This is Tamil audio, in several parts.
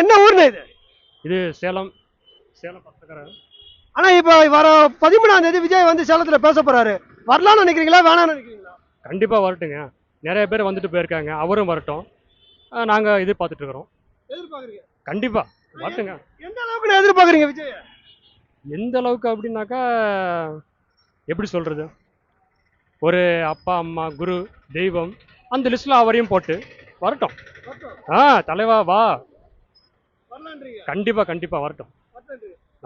என்ன ஊர்னு? இது இது சேலம் சேலம் பக்கக்கரை ஆனா இப்ப வர பதிமூணாம் தேதி விஜய் வந்து சேலத்துல பேச போறாரு. வரலாம்னு நினைக்கிறீங்களா வேணாம்னு நினைக்கிறீங்களா? கண்டிப்பாக வரட்டுங்க. நிறைய பேர் வந்துட்டு போயிருக்காங்க. அவரும் வரட்டும். அஹ் நாங்க எதிர்பார்த்துட்டு இருக்கிறோம் எதிர்பார்க்குறீங்க கண்டிப்பாக வரட்டுங்க. எந்த அளவுக்கு எதிர்பார்க்குறீங்க விஜய்? எந்த அளவுக்கு அப்படின்னாக்கா எப்படி சொல்கிறது ஒரு அப்பா அம்மா குரு தெய்வம் அந்த லிஸ்ட்டில் அவரையும் போட்டு வரட்டும். ஆ தலைவா வா. வரலான்றீங்க கண்டிப்பாக கண்டிப்பாக வரட்டும்.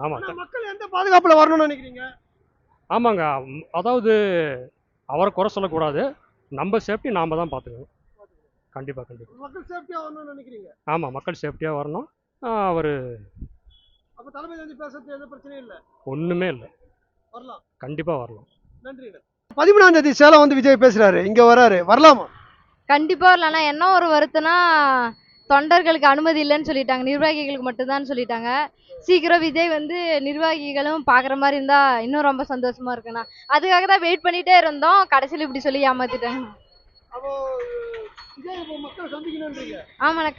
ஆமாம் ஆனா மக்கள் எந்த பாதுகாப்புல வரணும்னு நினைக்கிறீங்க? ஆமாங்க அதாவது அவரை குறை சொல்லக்கூடாது. நம்ம சேஃப்டி நாம் தான் பார்த்துக்கணும். கண்டிப்பாக கண்டிப்பாக மக்கள் சேஃப்டியா வரணும்னு நினைக்கிறீங்க? ஆமாம் மக்கள் சேஃப்டியாக வரணும். அவர் அப்ப தளபதி வந்து பேசுறது எந்த பிரச்சனையும் இல்ல? ஒன்றுமே இல்லை. வரலாம். கண்டிப்பாக வரலாம். நன்றி பதிமூணாம் தேதி சேலம் வந்து விஜய் பேசுறாரு. இங்க வராரு. வரலாமா? கண்டிப்பாக இல்லைனா என்ன ஒரு வருத்தம்னா தொண்டர்களுக்கு அனுமதி இல்லைன்னு சொல்லிட்டாங்க. நிர்வாகிகளுக்கு மட்டும்தான் சொல்லிட்டாங்க. சீக்கிரம் விஜய் வந்து நிர்வாகிகளும் பார்க்குற மாதிரி இருந்தால் இன்னும் ரொம்ப சந்தோஷமா இருக்குண்ணா. அதுக்காக தான் வெயிட் பண்ணிட்டே இருந்தோம். கடைசியில் இப்படி சொல்லி ஏமாத்திட்டாங்க ஆமாண்ணா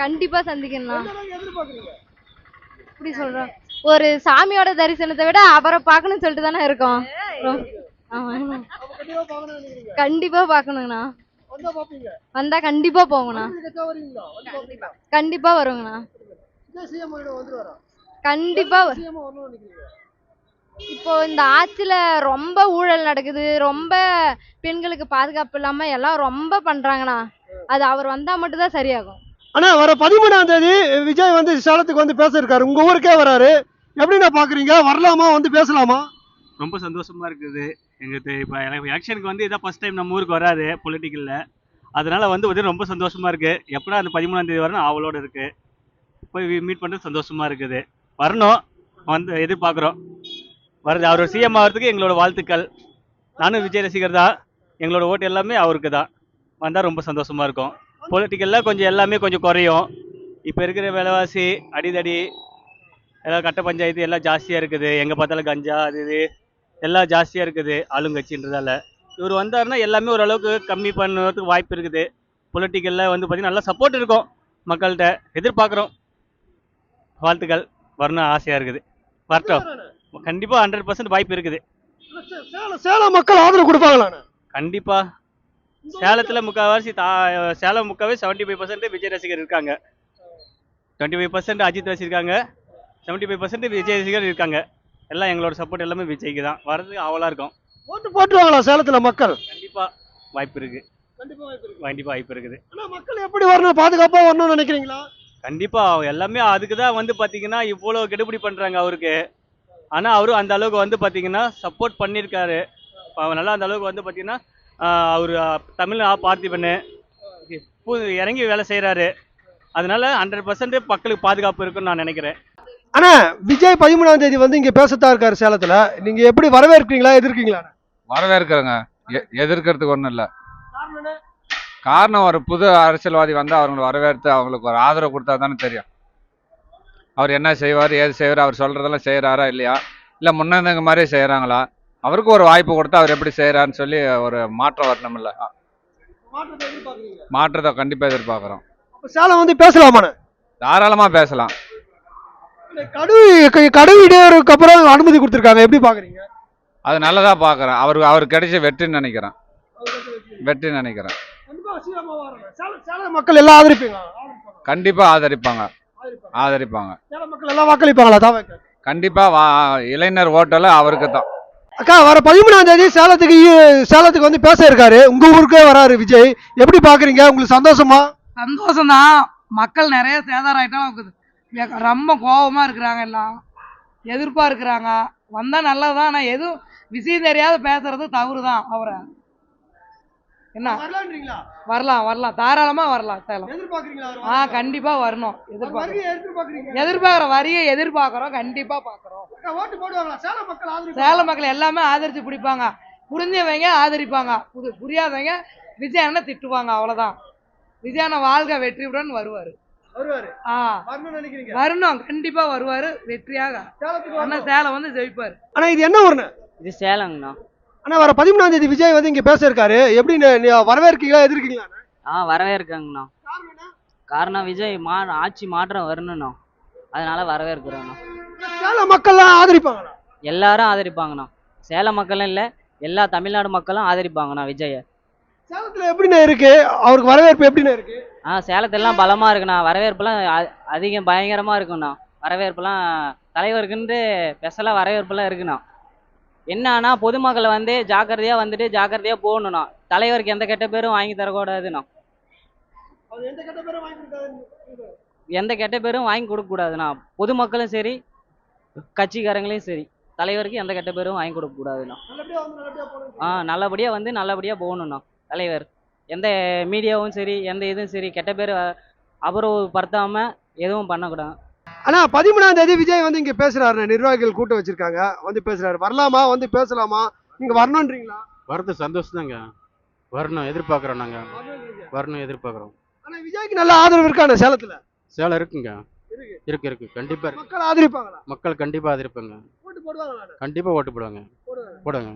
அளவுக்கு எதிர்பார்க்குறீங்க? இப்படி சொல்கிறோம் ஒரு சாமியோட தரிசனத்தை விட அவரை பார்க்கணும்னு சொல்லிட்டு தானே இருக்கோம் அப்ப கண்டிப்பா பார்க்கணுங்கண்ணா. வந்தா கண்டிப்பாக போங்கண்ணா. வந்து கண்டிப்பாக வருங்கண்ணா. நினைக்கிறீங்க? இப்போ இந்த ஆட்சியில் ரொம்ப ஊழல் நடக்குது ரொம்ப பெண்களுக்கு பாதுகாப்பு இல்லாமல் எல்லாம் ரொம்ப பண்ணுறாங்கண்ணா அது அவர் வந்தால் மட்டும்தான் சரியாகும். அண்ணா வர பதிமூணாம் தேதி விஜய் வந்து சேலத்துக்கு வந்து பேச இருக்காரு உங்க ஊருக்கே வராரு. எப்படிண்ணா பாக்குறீங்க? வரலாமா? வந்து பேசலாமா? ரொம்ப சந்தோஷமா இருக்குது. எங்களுக்கு இப்போ எலெக்ஷனுக்கு வந்து இதான் ஃபர்ஸ்ட் டைம் நம்ம ஊருக்கு வராது பொலிட்டிக்கலில் அதனால வந்து வந்து ரொம்ப சந்தோஷமாக இருக்குது எப்படா அந்த பதிமூணாம் தேதி வரணும்? அவளோட இருக்குது போய் மீட் பண்ணுறது சந்தோஷமாக இருக்குது. வரணும். வந்து எதிர்பார்க்குறோம். வருது. அவர் சிஎம் ஆகிறதுக்கு எங்களோட வாழ்த்துக்கள். நானும் விஜய் ரசிகர் தான். எங்களோட ஓட்டு எல்லாமே அவருக்கு தான். வந்தால் ரொம்ப சந்தோஷமாக இருக்கும். பொலிட்டிக்கலில் கொஞ்சம் எல்லாமே கொஞ்சம் குறையும். இப்போ இருக்கிற விலைவாசி அடிதடி எல்லாம் கட்ட பஞ்சாயத்து எல்லாம் ஜாஸ்தியாக இருக்குது. எங்கே பார்த்தாலும் கஞ்சா அது இது. எல்லாம் ஜாஸ்தியாக இருக்குது ஆளுங்கட்சின்றதால. இவர் வந்தாருன்னா எல்லாமே ஓரளவுக்கு கம்மி பண்ணுறதுக்கு வாய்ப்பு இருக்குது. பொலிட்டிக்கலில் வந்து பார்த்தீங்கன்னா நல்லா சப்போர்ட் இருக்கும் மக்கள்கிட்ட எதிர்பார்க்குறோம். வாழ்த்துக்கள் வரணும் ஆசையாக இருக்குது. வரட்டும். கண்டிப்பாக ஹண்ட்ரட் பர்சன்ட் வாய்ப்பு இருக்குது. சேலம் மக்கள் ஆதரவு கொடுப்பாங்களாண்ணா கண்டிப்பாக சேலத்தில் முக்கால்வாசி தா சேலம் முக்காவே செவன்ட்டி ஃபைவ் பர்சன்ட் விஜய் ரசிகர் இருக்காங்க. டுவெண்ட்டி ஃபைவ் பர்சன்ட் அஜித் ரசிகர்காங்க செவன்ட்டி ஃபைவ் பர்சன்ட் விஜய் ரசிகர் இருக்காங்க. எல்லாம் எங்களோட சப்போர்ட் எல்லாமே விஜய்க்கு தான். வரதுக்கு ஆவலாக இருக்கும். ஓட்டு போட்டுருவாங்களா சேலத்துல மக்கள்? கண்டிப்பாக வாய்ப்பு இருக்குது கண்டிப்பா வாய்ப்பு இருக்கு. கண்டிப்பாக வாய்ப்பு இருக்குது. ஆனா மக்கள் எப்படி வரணும்? பாதுகாப்பா வரணும்னு நினைக்கிறீங்களா? கண்டிப்பாக எல்லாமே அதுக்கு தான் வந்து பார்த்தீங்கன்னா இவ்வளோ கெடுபிடி பண்ணுறாங்க அவருக்கு. ஆனால் அவரும் அந்த அளவுக்கு வந்து பார்த்தீங்கன்னா சப்போர்ட் பண்ணியிருக்காரு. நல்லா அந்த அளவுக்கு வந்து பார்த்தீங்கன்னா அவர் தமிழ் பார்த்திபன் இறங்கி வேலை செய்கிறாரு அதனால ஹண்ட்ரட் பர்சன்ட் மக்களுக்கு பாதுகாப்பு இருக்குன்னு நான் நினைக்கிறேன். அண்ணா விஜய் பதிமூணாம் தேதி வந்து இங்க பேசத்தான் இருக்காரு சேலத்துல. நீங்க எப்படி வரவேற்கிறீங்களா எதிர்க்கீங்களா வரவேற்கிறேங்க. எதிர்க்கிறதுக்கு ஒன்றும் இல்லை. காரணம் ஒரு புது அரசியல்வாதி வந்து அவங்களை வரவேற்று அவங்களுக்கு ஒரு ஆதரவு கொடுத்தா தானே தெரியும். அவர் என்ன செய்வார் ஏது செய்வார் அவர் சொல்கிறதெல்லாம் செய்கிறாரா இல்லையா? இல்லை முன்னேந்தங்க மாதிரியே செய்கிறாங்களா அவருக்கு ஒரு வாய்ப்பு கொடுத்தா அவர் எப்படி செய்கிறாருன்னு சொல்லி ஒரு மாற்றம் வரணும்ல மாற்றத்தை கண்டிப்பாக எதிர்பார்க்குறோம். சேலம் வந்து பேசலாமாண்ணே தாராளமாக பேசலாம். கடு கடு இடையூறுக்கு அப்புறம் அனுமதி கொடுத்துருக்காங்க. எப்படி பாக்குறீங்க? அது நல்லதாக பார்க்குறேன் அவருக்கு அவர் கிடைச்ச வெற்றின்னு நினைக்கிறேன். வெற்றின்னு நினைக்கிறேன். சேலம் மக்கள் எல்லாம் ஆதரிப்பீங்களா கண்டிப்பாக ஆதரிப்பாங்க. ஆதரிப்பாங்க. மக்கள் எல்லாம் வாக்களிப்பாங்களா தாவக்க? கண்டிப்பாக வா இளைஞர் ஓட்டெல்லாம் அவருக்கு தான். அக்கா வர பதிமூணாம் தேதி சேலத்துக்கு சேலத்துக்கு வந்து பேச இருக்காரு. உங்க ஊருக்கே வராரு விஜய். எப்படி பாக்குறீங்க? உங்களுக்கு சந்தோஷமா? சந்தோஷம்தான். மக்கள் நிறைய சேதாரம் ஆயிட்டோம் ரொம்ப கோபமா இருக்கிறாங்க எல்லாம். எதிர்ப்பா இருக்கிறாங்க வந்தா நல்லதுதான் ஆனா எதுவும் விஷயம் தெரியாத பேசுறது தவறு தான் அவரை என்ன வரலாம் வரலாம். தாராளமா வரலாம் சேலம். ஆ கண்டிப்பா வரணும். எதிர்பார்க்கறோம் எதிர்பார்க்குற வரியை எதிர்பார்க்கறோம் கண்டிப்பா பாக்குறோம். சேலம் மக்கள் எல்லாமே ஆதரிச்சு பிடிப்பாங்க. புரிஞ்சவங்க ஆதரிப்பாங்க. புது புரியாதவங்க விஜய் அண்ணன் திட்டுவாங்க அவ்வளவுதான். விஜய் அண்ணன் வாழ்க வெற்றியுடன் வருவாரு. வரணும். கண்டிப்பா வருவாரு. வெற்றியாக. சேலம் வந்து ஜெயிப்பாரு. ஆனா இது என்ன ஊர்னு இது சேலங்கண்ணா. ஆனா வர பதிமூணாம் தேதி விஜய் வந்து இங்க பேச இருக்காரு எப்படி வரவேற்கீங்களா எதிர்க்கீங்களா ஆ வரவேற்காங்கண்ணா. காரணம் விஜய் மா ஆட்சி மாற்றம் வரணுண்ணா அதனால வரவேற்கிறோண்ணா சேலம் மக்கள்லாம் ஆதரிப்பாங்களா எல்லாரும் ஆதரிப்பாங்கண்ணா. சேலம் மக்களும் இல்லை எல்லா தமிழ்நாடு மக்களும் ஆதரிப்பாங்கண்ணா விஜய. சேலத்துல எப்படிண்ணே இருக்கு? அவருக்கு வரவேற்பு எப்படிண்ணே இருக்கு? ஆ சேலத்திலலாம் பலமாக இருக்குண்ணா. வரவேற்புலாம் அதிகம் பயங்கரமாக இருக்குண்ணா. வரவேற்புலாம் தலைவருக்குன்ட்டு ஸ்பெஷலாக வரவேற்புலாம் இருக்குண்ணா. என்னன்னா பொதுமக்கள் வந்து ஜாக்கிரதையாக வந்துட்டு ஜாக்கிரதையாக போகணுண்ணா. தலைவருக்கு எந்த கெட்ட பேரும் வாங்கி தரக்கூடாதுண்ணா. எந்த கெட்ட பேரும் வாங்கி கொடுக்கக்கூடாதுண்ணா. பொதுமக்களும் சரி கட்சிக்காரங்களையும் சரி தலைவருக்கு எந்த கெட்ட பேரும் வாங்கி கொடுக்கக்கூடாதுண்ணா. ஆ நல்லபடியாக வந்து நல்லபடியாக போகணுண்ணா. தலைவர். எந்த மீடியாவும் சரி எந்த இதுவும் சரி கெட்ட பேர் அபரவுப்படுத்தாம எதுவும் பண்ணக்கூடாது. ஆனா பதிமூணாம் தேதி விஜய் வந்து இங்க பேசுறாரு நிர்வாகிகள் கூட்டம் வச்சிருக்காங்க. வந்து பேசுறாரு. வரலாமா? வந்து பேசலாமா? நீங்க வரணும்ன்றீங்களா வரது சந்தோஷம் தாங்க வரணும் எதிர்பார்க்குறோம் நாங்கள் வரணும் எதிர்பார்க்குறோம். ஆனா விஜய்க்கு நல்ல ஆதரவு இருக்கான சேலத்துல? சேலம் இருக்குங்க. இருக்கு. இருக்கு இருக்கு. மக்கள் ஆதரிப்பாங்களா? மக்கள் கண்டிப்பாக ஆதரிப்பாங்க. ஓட்டு போடுவாங்களா கண்டிப்பாக ஓட்டு போடுவாங்க. போடுவாங்க. போடுவாங்க.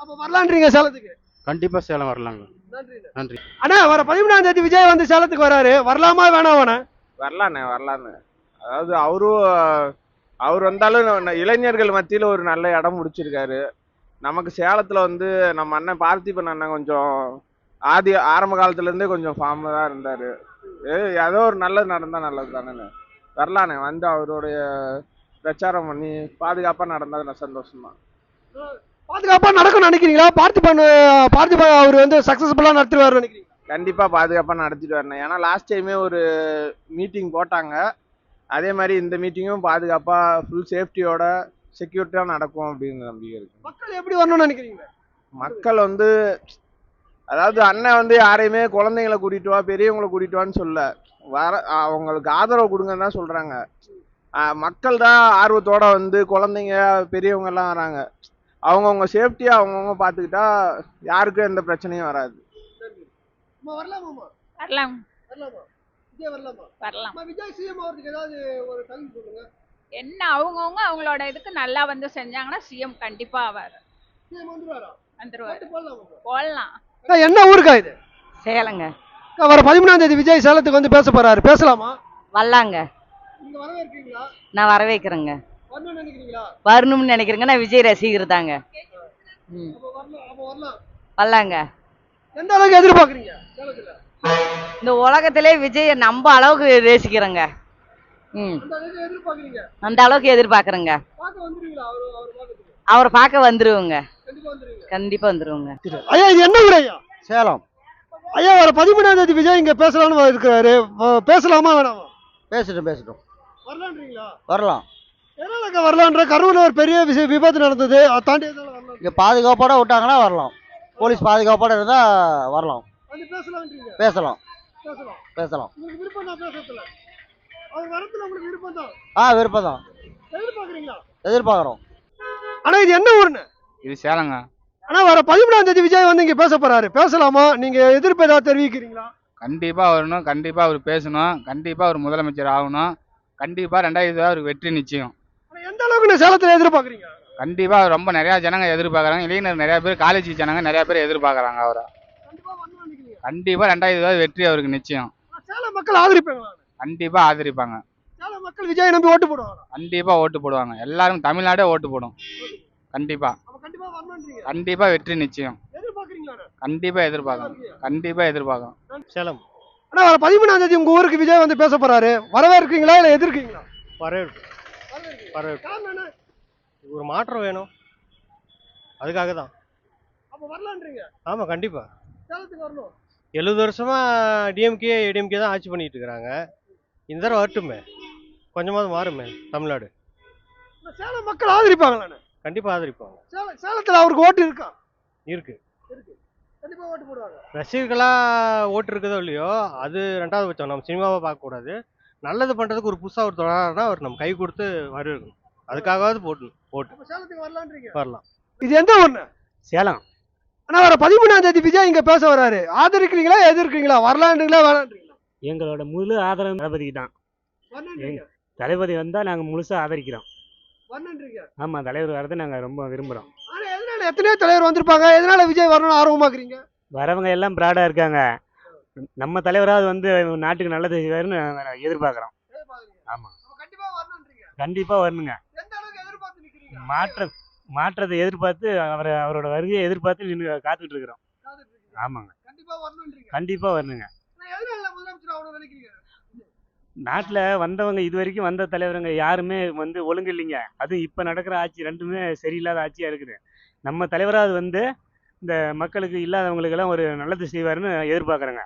அப்ப வரலான்றீங்க சேலத்துக்கு? கண்டிப்பாக சேலம் வரலாங்க. நன்றி நன்றி. அண்ணா வர பதிமூணாம் தேதி விஜய் வந்து சேலத்துக்கு வராரு. வரலாமா வேணாமாண்ணே வரலாண்ணே வரலாண்ணே. அதாவது அவரும் அவர் வந்தாலும் இளைஞர்கள் மத்தியில் ஒரு நல்ல இடம் முடிச்சிருக்காரு. நமக்கு சேலத்தில் வந்து நம்ம அண்ணன் பார்த்திபன் அண்ணன் கொஞ்சம் ஆதி ஆரம்ப காலத்துலேருந்தே கொஞ்சம் ஃபார்மாக தான் இருந்தார். ஏதோ ஒரு நல்லது நடந்தால் நல்லது தானே வரலாண்ணே வந்து அவருடைய பிரச்சாரம் பண்ணி பாதுகாப்பாக நடந்தால் நான் சந்தோஷம் தான் பாதுகாப்பா நடக்கும்னு நினைக்கிறீங்களா? பார்த்திபன் பார்த்திபன் அவர் வந்து சக்சஸ்ஃபுல்லா நடத்துவாரு நினைக்கிறீங்க கண்டிப்பாக பாதுகாப்பாக நடத்திட்டு வரணும் ஏன்னா லாஸ்ட் டைமே ஒரு மீட்டிங் போட்டாங்க. அதே மாதிரி இந்த மீட்டிங்கும் பாதுகாப்பாக ஃபுல் சேஃப்டியோட செக்யூரிட்டியாக நடக்கும் அப்படிங்கிற நம்பிக்கை இருக்கு. மக்கள் எப்படி வரணும்னு நினைக்கிறீங்க? மக்கள் வந்து அதாவது அண்ணன் வந்து யாரையுமே குழந்தைங்கள கூட்டிட்டு வா பெரியவங்கள கூட்டிட்டு வான்னு சொல்ல. வர அவங்களுக்கு ஆதரவு கொடுங்கன்னு தான் சொல்றாங்க. ஆஹ் மக்கள் தான் ஆர்வத்தோட வந்து குழந்தைங்க பெரியவங்க எல்லாம் வராங்க. அவங்கவுங்க சேஃப்டியா அவங்கவுங்க பார்த்துக்கிட்டா யாருக்கும் எந்த பிரச்சனையும் வராது. வரலாம் வரலாமா. விஜய் வரலாமா? வரலாம். அம்மா, விஜய் சிஎம் அவருக்கு ஏதாவது ஒரு தகுதி சொல்லுங்க. என்ன அவங்கவுங்க அவங்களோட இதுக்கு நல்லா வந்து செஞ்சாங்கன்னா சிஎம் கண்டிப்பா ஓட்டு போடலாமா என்ன ஊருக்கா இது? சேலங்க. வர பதிமூணாம் தேதி விஜய் சேலத்துக்கு வந்து பேச போறாரு. பேசலாமா? வரலாங்க. நான் வரவேற்கிறேங்க. வரணும்னு நினைக்கிறீங்களா? வரணும்னு நினைக்கிறேங்க. நான் விஜய் ரசிகர் தாங்க. ம். அப்ப வரலாம் அப்ப வரலாம். வரலாங்க. எந்த அளவுக்கு எதிர்பார்க்கறீங்க? இந்த உலகத்திலே விஜயை நம்ப அளவுக்கு நேசிக்கிறேங்க ம். அந்த அளவுக்கு எதிர்பார்க்கறீங்க? அந்த அளவுக்கு எதிர்பார்க்குறேங்க. பார்க்க வந்துருவீங்களா? அவர் அவர் பார்க்கறதுக்கு? அவரை பார்க்க வந்துருவோங்க. கண்டிப்பா வந்துருவீங்க. கண்டிப்பாக வந்துருவோங்க. ஐயா இது என்ன ஊர் ஐயா? சேலம். ஐயா வர பதிமூணாம் தேதி விஜய் இங்க பேசலாம்னு இருக்கிறாரு பேசலாமா வேணாமா? பேசட்டும் பேசட்டும். வரலான்றீங்களா எதனால வரலான்ற கரூர்ல ஒரு பெரிய விஷய விபத்து நடந்தது. அதை தாண்டி வரலாம் இங்கே பாதுகாப்போட விட்டாங்கன்னா வரலாம். போலீஸ் பாதுகாப்போட இருந்தால் வரலாம். வந்து பேசலாம். பேசலாம். பேசலாம். உங்களுக்கு விருப்பம் தான் பேசுறதுல. அவர் வரத்துல உங்களுக்கு விருப்பம் தான். ஆ விருப்பம் தான். எதிர்பார்க்கறீங்களா? எதிர்பார்க்குறோம். ஆனா இது என்ன ஊருன்னு? இது சேலங்க. ஆனா வர பதிமூணாம் தேதி விஜய் வந்து இங்க பேச போறாரு. பேசலாமா? நீங்க எதிர்ப்பு ஏதாவது தெரிவிக்கிறீங்களா? கண்டிப்பாக வரணும். கண்டிப்பாக அவர் பேசணும். கண்டிப்பாக அவர் முதலமைச்சர் ஆகணும். கண்டிப்பாக ரெண்டாயிரத்தி அவருக்கு வெற்றி நிச்சயம். அளவுக்கு சேலத்துல எதிர்பார்க்கறீங்க? கண்டிப்பாக ரொம்ப நிறையா ஜனங்க எதிர்பார்க்குறாங்க. இளைஞர் நிறையா பேர் காலேஜ் ஜனங்க நிறையா பேர் எதிர்பார்க்குறாங்க அவரை. கண்டிப்பா கண்டிப்பாக ரெண்டாயிரத்தி வெற்றி அவருக்கு நிச்சயம். சேலம் மக்கள் ஆதரிப்பாங்களா கண்டிப்பாக ஆதரிப்பாங்க. சேலம் மக்கள் விஜய் நம்பி ஓட்டு போடுவாங்க கண்டிப்பாக ஓட்டு போடுவாங்க. எல்லாரும் தமிழ்நாடே ஓட்டு போடும். கண்டிப்பாக கண்டிப்பா கண்டிப்பாக வெற்றி நிச்சயம். எதிர்பார்க்கறீங்களா கண்டிப்பாக எதிர்பார்க்கணும் கண்டிப்பாக எதிர்பார்க்கணும் சேலம். ஆனா வர பதிமூணாம் தேதி உங்க ஊருக்கு விஜய் வந்து பேச போறாரு. வரவேற்கிறீங்களா இல்ல எதிர்க்கிறீங்களா? வரவேற்பு என்ன? ஒரு மாற்றம் வேணும். அதுக்காக தான் அப்ப வரலான்றீங்க ஆமாம் கண்டிப்பாக சேலத்துக்கு வரணும். எழுபது வருஷமா டிஎம்கே ஏடிஎம்கே தான் ஆட்சி பண்ணிட்டு இருக்கிறாங்க. இந்த தடவை வரட்டுமே. கொஞ்சமாவது மாறுமே தமிழ்நாடு. சேலம் மக்கள் ஆதரிப்பாங்களாண்ணே கண்டிப்பாக ஆதரிப்பாங்க. சேலம் சேலத்துல அவருக்கு ஓட்டு இருக்கா? இருக்கு. கண்டிப்பா ஓட்டு போடுவாங்க. ரசிகர்களாக ஓட்டு இருக்குதோ இல்லையோ அது ரெண்டாவது பட்சம். நம்ம சினிமாவை பார்க்கக்கூடாது. நல்லது பண்ணுறதுக்கு ஒரு புதுசாக ஒரு தொடர்னா அவர் நம்ம கை கொடுத்து வரவேற்கணும் அதுக்காகவாவது போட்டு ஓட்டு அப்ப சேலத்துக்கு வரலான்றீங்க வரலாம். இது எந்த ஊர்னு? சேலம். ஆனா வர பதிமூணாம் தேதி விஜய் இங்க பேச வராரு ஆதரிக்கிறீங்களா எதிர்க்கிறீங்களா? வரலான்றீங்களா வேணான்றீங்களா எங்களோட முழு ஆதரவு தளபதிக்கு தான் தளபதி வந்தால் நாங்கள் முழுசாக ஆதரிக்கிறோம். ஆமாம் தலைவர் வரதை நாங்கள் ரொம்ப விரும்புகிறோம் ஆனா எதனால எத்தனையோ தலைவர் வந்திருப்பாங்க? எதனால விஜய் வரணும்னு ஆர்வமாக்குறீங்க? வரவங்க எல்லாம் ப்ராடாக இருக்காங்க. நம்ம தலைவராவது வந்து நாட்டுக்கு நல்லது செய்வாருன்னு எதிர்பார்க்குறோம். ஆமாம் கண்டிப்பாக வரணுங்க. மாற்ற மாற்றத்தை எதிர்பார்த்து அவரை அவரோட வருகையை எதிர்பார்த்து நின்று காத்துக்கிட்டு இருக்கிறோம் ஆமாங்க. கண்டிப்பாக வரணுங்க. நாட்டில் வந்தவங்க இது வரைக்கும் வந்த தலைவருங்க யாருமே வந்து ஒழுங்கு இல்லைங்க. அதுவும் இப்போ நடக்கிற ஆட்சி ரெண்டுமே சரியில்லாத ஆட்சியாக இருக்குது. நம்ம தலைவராவது வந்து இந்த மக்களுக்கு இல்லாதவங்களுக்கெல்லாம் ஒரு நல்லது செய்வாருன்னு எதிர்பார்க்குறேங்க.